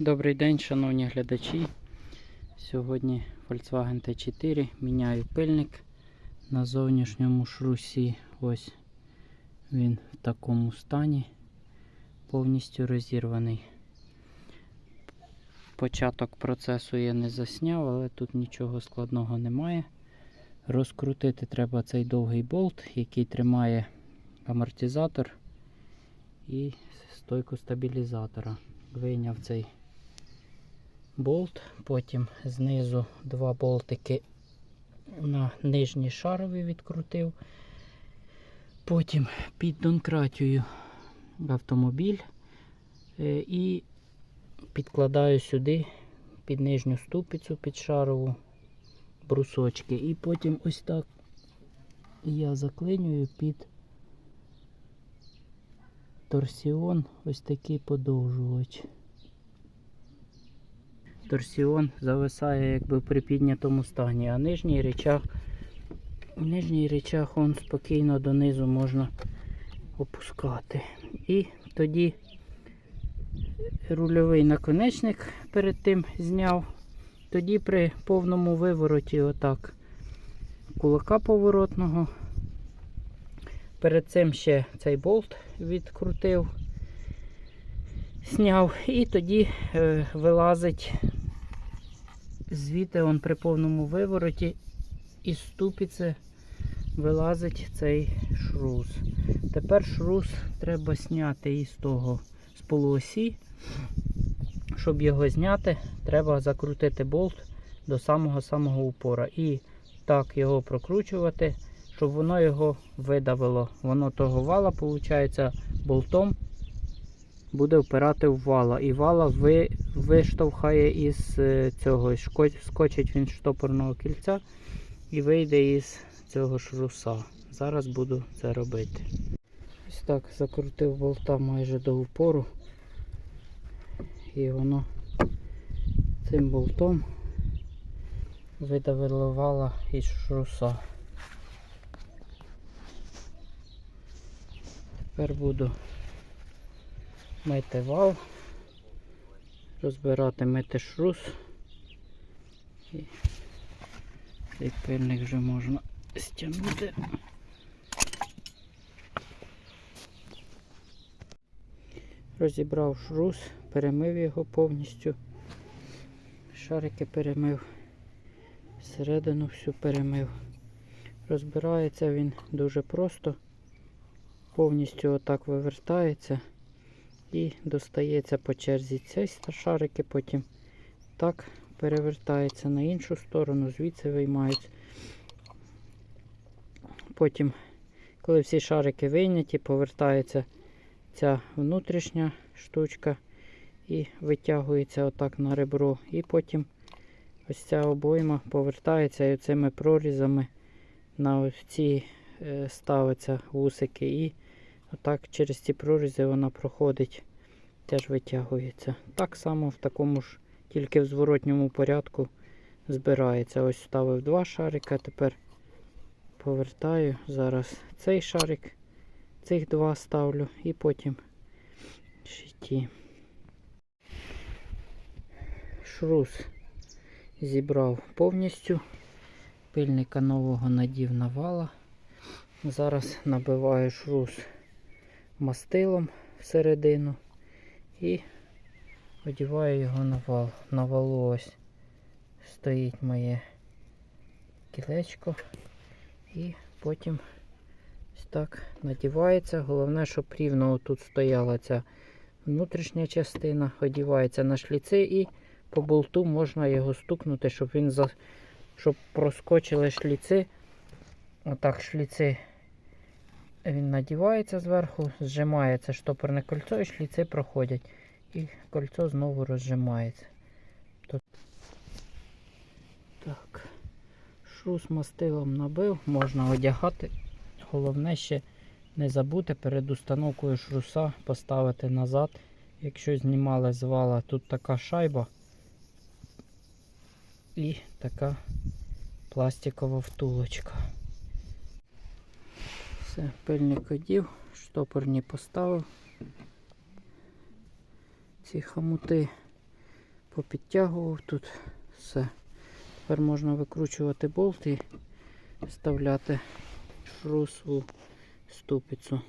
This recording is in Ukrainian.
Добрий день, шановні глядачі. Сьогодні Volkswagen T4 міняю пильник на зовнішньому шрусі. Ось він в такому стані, повністю розірваний. Початок процесу я не засняв, але тут нічого складного немає. Розкрутити треба цей довгий болт, який тримає амортизатор і стойку стабілізатора. Вийняв цей болт, потім знизу два болтики на нижній шарові відкрутив. Потім під донкратію автомобіль е, і підкладаю сюди під нижню ступицю під шарову брусочки. І потім ось так я заклинюю під торсіон ось такий подовжувач. Торсіон зависає якби в припіднятому стані, а нижній речах, нижній речах он спокійно донизу можна опускати. І тоді рульовий наконечник перед тим зняв. Тоді при повному вивороті отак кулака поворотного. Перед цим ще цей болт відкрутив, зняв і тоді е, вилазить звідти он при повному вивороті із ступиці вилазить цей шрус. Тепер шрус треба зняти із того з полуосі. Щоб його зняти, треба закрутити болт до самого-самого упора. І так його прокручувати, щоб воно його видавило. Воно того вала, виходить, болтом буде впирати в вала. І вала ви, виштовхає із е, цього, скочить він з штопорного кільця і вийде із цього шруса. Зараз буду це робити. Ось так закрутив болта майже до упору. І воно цим болтом видавило вала із шруса. Тепер буду мити вал, розбирати мити шрус. І цей пильник вже можна стягнути. Розібрав шрус, перемив його повністю. Шарики перемив, всередину всю перемив. Розбирається він дуже просто, повністю отак вивертається і достається по черзі цей шарики, потім так перевертається на іншу сторону, звідси виймаються. Потім, коли всі шарики вийняті, повертається ця внутрішня штучка і витягується отак на ребро. І потім ось ця обойма повертається і цими прорізами на ці е, ставиться вусики. І отак через ці прорізи вона проходить, теж витягується. Так само в такому ж, тільки в зворотньому порядку збирається. Ось ставив два шарика, тепер повертаю. Зараз цей шарик, цих два ставлю і потім ще ті. Шрус зібрав повністю. Пильника нового надів на вала. Зараз набиваю шрус мастилом всередину і одіваю його на вал. На валу ось стоїть моє кілечко. І потім ось так надівається. Головне, щоб рівно тут стояла ця внутрішня частина, одівається на шліци і по болту можна його стукнути, щоб він за... щоб проскочили шліци. Отак шліци він надівається зверху, зжимається штопорне кольцо і шліци проходять. І кольцо знову розжимається. Тут... Так. Шрус мастилом набив, можна одягати. Головне ще не забути перед установкою шруса поставити назад. Якщо знімали з вала, тут така шайба і така пластикова втулочка. Все, пильник одів, штопорні поставив. Ці хомути попідтягував тут все. Тепер можна викручувати болт і вставляти шрус у ступицю.